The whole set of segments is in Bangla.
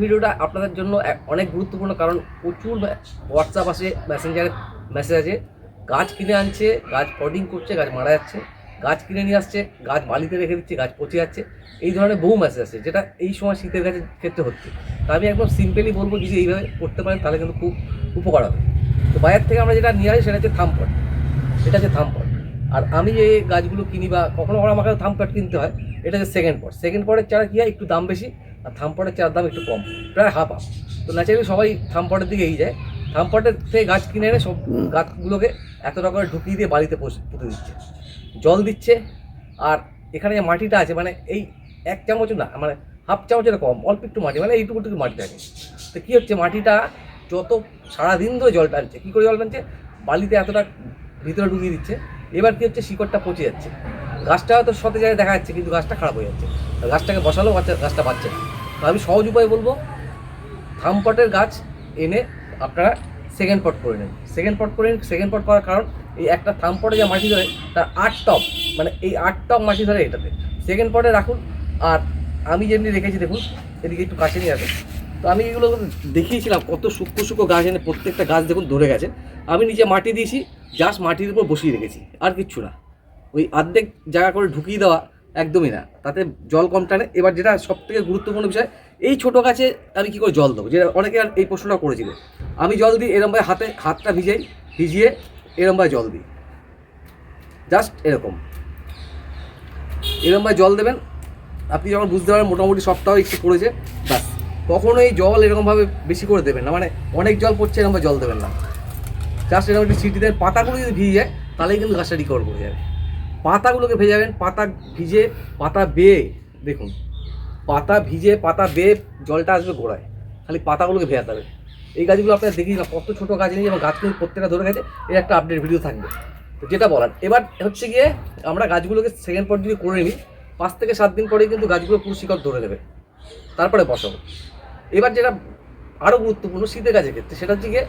ভিডিওটা আপনাদের জন্য অনেক গুরুত্বপূর্ণ কারণ প্রচুর হোয়াটসঅ্যাপ আসে মেসেঞ্জারে মেসেজ আছে গাছ কিনে আনছে, গাছ পডিং করছে, গাছ মারা যাচ্ছে। গাছ কিনে নিয়ে আসছে, গাছ বালিতে রেখে দিচ্ছে, গাছ পচে যাচ্ছে। এই ধরনের বহু মেসেজ আছে যেটা এই সময় শীতের গাছের ক্ষেত্রে হচ্ছে। তা আমি একদম সিম্পলি বলব যদি এইভাবে করতে পারেন, তাহলে কিন্তু খুব উপকার হবে। তো বাজার থেকে আমরা যেটা নিয়ে আসি, সেটা হচ্ছে থামপট। এটা হচ্ছে থামপট। আর আমি যে গাছগুলো কিনি বা কখনো কখনো আমাকে থামপট কিনতে হয়, এটা হচ্ছে সেকেন্ড পট সেকেন্ড পটের চারা কী হয়? একটু দাম বেশি। আর থামপটের চার দাম একটু কম প্রায় হাফ হাফ তো ন্যাচারালি সবাই থামপটের দিকে এগিয়ে যায়। থামপটের থেকে গাছ কিনে এনে সব গাছগুলোকে এত রকমের ঢুকিয়ে দিয়ে বাড়িতে পোষ- পুঁতে দিচ্ছে। জল দিচ্ছে আর এখানে যে মাটিটা আছে মানে এই এক চামচ না মানে হাফ চামচের কম অল্প একটু মাটি মানে এইটুকু টুকু মাটি থাকে তো কী হচ্ছে মাটিটা যত সারাদিন ধরে জল টানছে কী করে জল টানছে? বালিতে এতটা ভিতরে ঢুকিয়ে দিচ্ছে। এবার কী হচ্ছে শিকড়টা পচে যাচ্ছে। গাছটা হয়তো সতে জায়গায় দেখা যাচ্ছে, কিন্তু গাছটা খারাপ হয়ে যাচ্ছে। গাছটাকে বসালেও গাছটা না। তো আমি সহজ উপায় বলব থামপটের গাছ এনে আপনারা সেকেন্ড পট করে নেন। সেকেন্ড পট করে নিন সেকেন্ড পট করার কারণ, এই একটা থামপটে যা মাটি ধরে, তার আট টপ মানে এই আট টপ মাটি ধরে এটাতে। সেকেন্ড পটে রাখুন, আর আমি যেমনি রেখেছি, দেখুন, এদিকে একটু কাছে নিয়ে আসেন। তো আমি এগুলো দেখিয়েছিলাম, কত সূক্ষ্ম সূক্ষ্ম গাছ এনে প্রত্যেকটা গাছ দেখুন ধরে গেছে। আমি নিজে মাটি দিয়েছি জাস্ট মাটির উপর বসিয়ে রেখেছি, আর কিচ্ছু না। ওই অর্ধেক জায়গা করে ঢুকিয়ে দেওয়া একদমই না। তাতে জল কম টানে। এবার যেটা সব থেকে গুরুত্বপূর্ণ বিষয়, এই ছোটো গাছে আমি কী করে জল দেবো? যেটা অনেকে এই প্রশ্নটা করেছিল। আমি জল দিই এরমভাবে হাতে, হাতটা ভিজাই ভিজিয়ে এরমভাবে জল দিই। জাস্ট এরকম। এরমভাবে জল দেবেন। আপনি যখন বুঝতে পারেন মোটামুটি সপ্তাহ একটু পড়েছে, ব্যাস। কখনোই জল এরকমভাবে বেশি করে দেবেন না। মানে অনেক জল পড়ছে এরকমভাবে জল দেবেন না। জাস্ট এরকম একটু ছিটি দেন, পাতাগুলো যদি ভিজে যায়, তাহলেই কিন্তু গাছটা রিকভার করে যাবে। পাতাগুলোকে ভেজাবেন পাতা ভিজে, পাতা বেয়ে, দেখুন, পাতা ভিজে, পাতা বেয়ে জলটা আসবে গোড়ায়। খালি পাতাগুলোকে ভেজাতে হবে। এই গাছগুলো আপনারা দেখি না কত ছোটো গাছ নিয়ে এবং গাছগুলো প্রত্যেকটা ধরে গেছে, এর একটা আপডেট ভিডিও থাকবে। তো যেটা বলার, এবার হচ্ছে গিয়ে আমরা গাছগুলোকে সেকেন্ড পর যদি করে নিই। পাঁচ থেকে সাত দিন পরেই কিন্তু গাছগুলো পুরো শিকড় ধরে দেবে তারপরে বসাবো। এবার যেটা আরও গুরুত্বপূর্ণ শীতের গাছের ক্ষেত্রে, সেটা হচ্ছে গিয়ে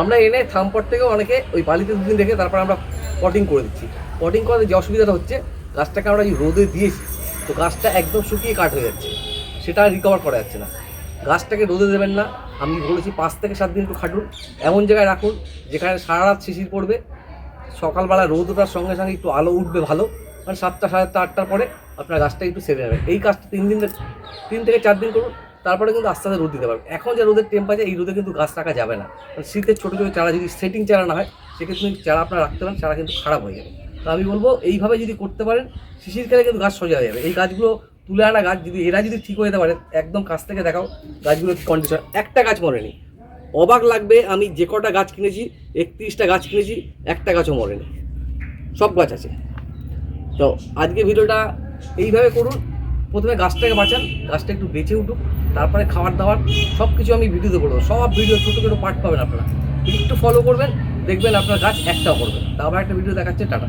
আমরা এনে থামপট থেকেও অনেকে ওই বালিতে দুদিন রেখে তারপর আমরা পটিং করে দিচ্ছি। পটিং করাতে যে অসুবিধাটা হচ্ছে, গাছটাকে আমরা এই রোদে দিয়েছি, তো গাছটা একদম শুকিয়ে কাঠ হয়ে যাচ্ছে। সেটা রিকভার করা যাচ্ছে না। গাছটাকে রোদে দেবেন না। আমি বলেছি পাঁচ থেকে সাত দিন একটু খাটুন। এমন জায়গায় রাখুন যেখানে সারা রাত শিশির পড়বে। সকালবেলা রোদ ওঠার সঙ্গে সঙ্গে একটু আলো উঠবে ভালো। মানে সাতটা, সাড়ে আটটার পরে আপনার গাছটা একটু সেরে যাবে। এই কাজটা তিন দিন, তিন থেকে চার দিন করুন। তারপরে কিন্তু আস্তে আস্তে রোদ দিতে পারবে। এখন যে রোদের টেম্পারেচার এই রোদে কিন্তু গাছ রাখা যাবে না। কারণ শীতের ছোটো ছোটো চারা যদি সেটিং চারা না হয়, সেক্ষেত্রে চারা আপনার রাখতে পারেন, চারা কিন্তু খারাপ হয়ে যাবে। তো আমি বলব, এইভাবে যদি করতে পারেন শিশিরকালে কিন্তু গাছ সোজা হয়ে যাবে। এই গাছগুলো তুলে আনা গাছ, যদি এরা যদি ঠিক হয়ে যেতে পারে, একদম কাছ থেকে দেখাও গাছগুলো কন্ডিশন একটা গাছ মরেনি। অবাক লাগবে, আমি যে কটা গাছ কিনেছি, একত্রিশটা গাছ কিনেছি, একটা গাছও মরেনি। সব গাছ আছে। তো আজকে ভিডিওটা এইভাবে করুন। প্রথমে গাছটাকে বাঁচান, গাছটা একটু বেঁচে উঠুক। তারপরে খাবার দাবার সব কিছু আমি ভিডিওতে বলব সব ভিডিও ছোটো ছোটো পার্ট পাবেন আপনারা। একটু ফলো করবেন, দেখবেন আপনার গাছ একটাও করবেন তা আবার একটা ভিডিও দেখাচ্ছে, টাটা।